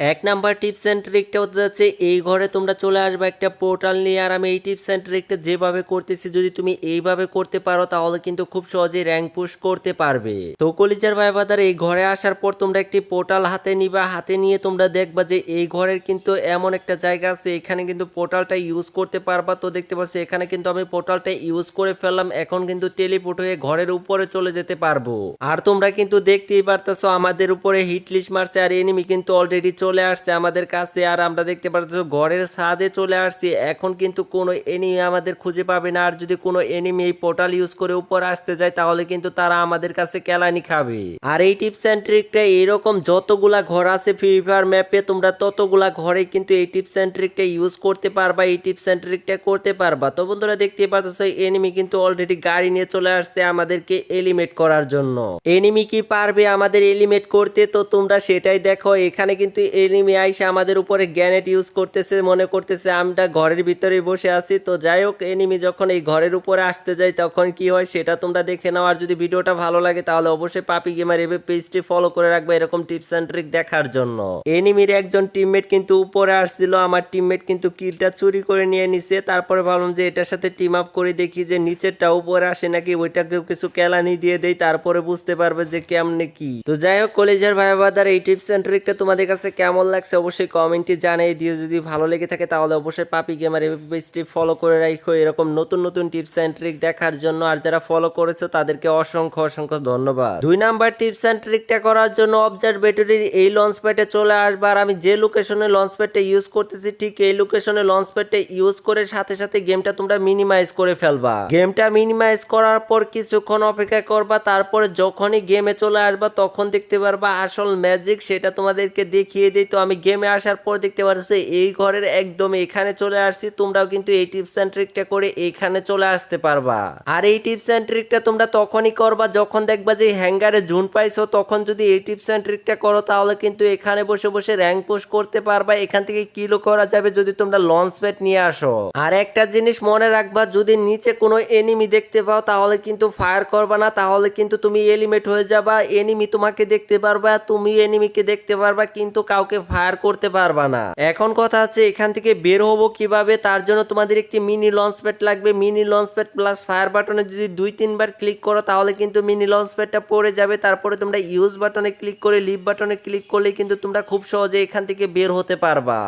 এক number tips and ট্রিকটা হতে যাচ্ছে, এই ঘরে তোমরা চলে আসবে, একটা পোর্টাল নিয়ে, আর আমি এই টিপস অ্যান্ড ট্রিকটা যেভাবে করতেছি, যদি তুমি এইভাবে করতে পারো, তাহলে কিন্তু খুব সহজেই র্যাঙ্ক পুশ করতে পারবে। তো কলিজার ভাই বাদার এই ঘরে আসার পর তোমরা একটি পোর্টাল হাতে নিবা, হাতে নিয়ে তোমরা দেখবা যে এই ঘরের কিন্তু এমন একটা জায়গা আছে, এখানে কিন্তু পোর্টালটা ইউজ করতে পারবা। তো দেখতে পাচ্ছ, এখানে কিন্তু আমি পোর্টালটা ইউজ করে ফেললাম, এখন কিন্তু টেলিপোর্ট হয়ে ঘরের উপরে চলে যেতে পারব। আর তোমরা কিন্তু দেখতেই পারতেছো, আমাদের উপরে হিট লিস্ট মারছে, আর এনিমি কিন্তু অলরেডি চলে আসছে আমাদের কাছে আর আমরা দেখতে পারতেছো ঘরের ছাদে চলে আসছি। এখন কিন্তু কোনো এনিমি আমাদের খুঁজে পাবে না। আর যদি কোনো এনিমি এই পোর্টাল ইউজ করে উপর আসতে যায়, তাহলে কিন্তু তারা আমাদের কাছে কেলানি খাবে। আর এই টিপস অ্যান্ড ট্রিকটা এরকম যতগুলা ঘর আছে ফ্রি ফায়ার ম্যাপে তোমরা ততগুলা ঘরে কিন্তু এই টিপস অ্যান্ড ট্রিকটা ইউজ করতে পারবা, এই টিপস অ্যান্ড ট্রিকটা করতে পারবা। তো বন্ধুরা দেখতে পাচ্ছ এনিমি কিন্তু অলরেডি গাড়ি নিয়ে চলে আসছে আমাদেরকে এলিমেট করার জন্য। এনিমি কি পারবে আমাদের এলিমেট করতে? তো তোমরা সেটাই দেখো। এখানে কিন্তু এনিমি আইসে আমাদের উপরে গ্যানেট ইউজ করতেছে, মনে করতেছে আমরা ঘরের ভিতরে বসে আছি। তো যাই হোক, এনিমি যখন এই ঘরের উপরে আসতে যায়, তখন কি হয় সেটা তোমরা দেখে নাও। আর যদি ভিডিওটা ভালো লাগে, তাহলে অবশ্যই পাপি গেমার এবে পেজটি ফলো করে রাখবে এরকম টিপস অ্যান্ড ট্রিক দেখার জন্য। এনিমির একজন টিমমেট কিন্তু উপরে আসছিল, আমার টিমমেট কিন্তু কিলটা চুরি করে নিয়ে নিছে। তারপরে ভাবলাম যে এটার সাথে টিম আপ করে দেখি যে নিচেরটা উপরে আসে নাকি, ওইটাকেও কিছু কেলানি দিয়ে দেই, তারপরে বুঝতে পারবে যে কেমনে কি। তো যাই হোক, কলেজের ভাই বাদার এই টিপস অ্যান্ড ট্রিকটা তোমাদের কাছে কেমন লাগছে অবশ্যই কমেন্টে জানিয়ে দিও, যদি ভালো লেগে থাকে তাহলে অবশ্যই পাপি গেমার পেজটি ফলো করে রাখো এরকম নতুন নতুন টিপস অ্যান্ড ট্রিক দেখার জন্য। আর যারা ফলো করেছ তাদেরকে অসংখ্য অসংখ্য ধন্যবাদ। দুই নাম্বার টিপস অ্যান্ড ট্রিকটা করার জন্য অবজারভেটরির এই লঞ্চ প্যাডে চলে আসবার। আমি যে লোকেশনে লঞ্চ প্যাডটা ইউজ করতেছি, ঠিক এই লোকেশনে লঞ্চ প্যাডটা ইউজ করে সাথে সাথে গেমটা তোমরা মিনিমাইজ করে ফেলবা। গেমটা মিনিমাইজ করার পর কিছুক্ষণ অপেক্ষা করবা, তারপরে যখনই গেমে চলে আসবা, তখন দেখতে পারবা আসল ম্যাজিক সেটা তোমাদেরকে দেখিয়ে দিই তো আমি গেমে আসার পর দেখতে পারছি এই ঘরের একদম এখানে চলে আসছি, তোমরাও কিন্তু এই টিপস অ্যান্ড ট্রিকটা করে এইখানে চলে আসতে পারবা। আর এই টিপস অ্যান্ড ট্রিকটা তোমরা তখনই করবা যখন দেখবা যে হ্যাঙ্গারে জুন পাইছো, তখন যদি এই টিপস অ্যান্ড ট্রিকটা করো, তাহলে কিন্তু এখানে বসে বসে র্যাঙ্ক পোস্ট করতে পারবা, এখান থেকে কিলো করা যাবে যদি তোমরা লঞ্চ প্যাড নিয়ে আসো। আর একটা জিনিস মনে রাখবা, যদি নিচে কোনো এনিমি দেখতে পাও, তাহলে কিন্তু ফায়ার করবা না, তাহলে কিন্তু তুমি এলিমেট হয়ে যাবা এনিমি তোমাকে দেখতে পারবা, তুমি এনিমিকে দেখতে পারবা, কিন্তু কাউকে ফায়ার করতে পারবা না। এখন কথা হচ্ছে এখান থেকে বের হব কীভাবে, তার জন্য তোমাদের একটি মিনি লঞ্চ প্যাড লাগবে। Mini launch pad plus fire বাটনে যদি দুই, তিনবার ক্লিক করো, তাহলে কিন্তু মিনি লঞ্চ প্যাডটা পড়ে যাবে। তারপরে তোমরা ইউজ বাটনে ক্লিক করে লিভ বাটনে ক্লিক করলে কিন্তু তোমরা খুব সহজে এখান থেকে বের হতে পারবা।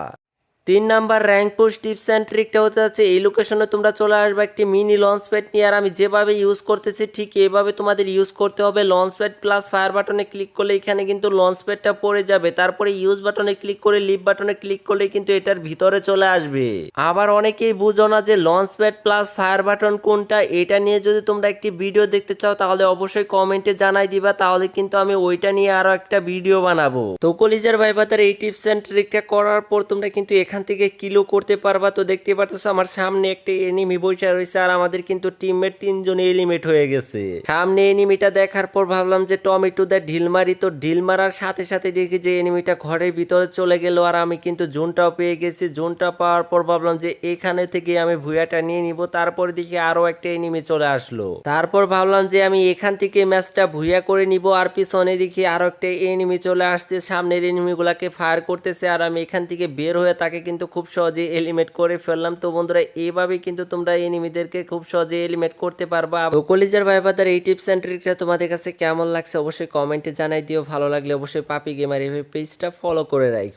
তিন number rank push tips and ট্রিকটা হতে যাচ্ছে, এই লোকেশনে তোমরা চলে আসবে একটি মিনি লঞ্চ প্যাড নিয়ে, আর আমি যেভাবে ইউজ করতেছি ঠিক এভাবে তোমাদের ইউজ করতে হবে লঞ্চ প্যাড প্লাস ফায়ার বাটনে ক্লিক করলে এখানে কিন্তু লঞ্চ প্যাডটা পড়ে যাবে, তারপরে ইউজ বাটনে ক্লিক করে লিভ বাটনে ক্লিক করলে কিন্তু এটার ভিতরে চলে আসবে। আবার অনেকেই বুঝো না যে launch pad plus fire button কোনটা, এটা নিয়ে যদি তোমরা একটি ভিডিও দেখতে চাও, তাহলে অবশ্যই কমেন্টে জানাই দিবা, তাহলে কিন্তু আমি ওইটা নিয়ে আরও একটা ভিডিও বানাবো। তো কলিজার ভাই বাতার এই টিপস অ্যান্ড ট্রিকটা করার পর তোমরা কিন্তু এখান থেকে কিলো করতে পারবা। তো দেখতে পারতো আমার সামনে একটা এনিমি বসে রয়েছে আর আমাদের কিন্তু টিমমেট তিনজন এলিমেট হয়ে গেছে। সামনে এনিমিটা দেখার পর ভাবলাম যে টমেটো দা ঢিল মারি। তো ঢিল মারার সাথে সাথে দেখি যে এনিমিটা ঘরের ভিতরে চলে গেল আর আমি কিন্তু জোনটাও পেয়ে গেছি। জোনটা পাওয়ার পর ভাবলাম যে এখানে থেকে আমি ভুয়াটা নিয়ে নিব। তারপরে দেখি আরও একটা এনিমি চলে আসলো। তারপর ভাবলাম যে আমি এখান থেকে ম্যাচটা ভুইয়া করে নিব আর পিছনে দেখি আরও একটা এনিমি চলে আসছে। সামনের এনিমি গুলাকে ফায়ার করতেছে আর আমি এখান থেকে বের হয়ে তাকে কিন্তু খুব সহজে এলিমেট করে ফেললাম। তো বন্ধুরা এইভাবে কিন্তু তোমরা এনিমিদেরকে খুব সহজে এলিমেট করতে পারবা। কলিজার ভাই বাদার এই টিপস অ্যান্ড ট্রিকটা তোমাদের কাছে কেমন লাগছে অবশ্যই কমেন্টে জানাই দিও। ভালো লাগলে অবশ্যই পাপি গেমার এই পেজটা ফলো করে রাখো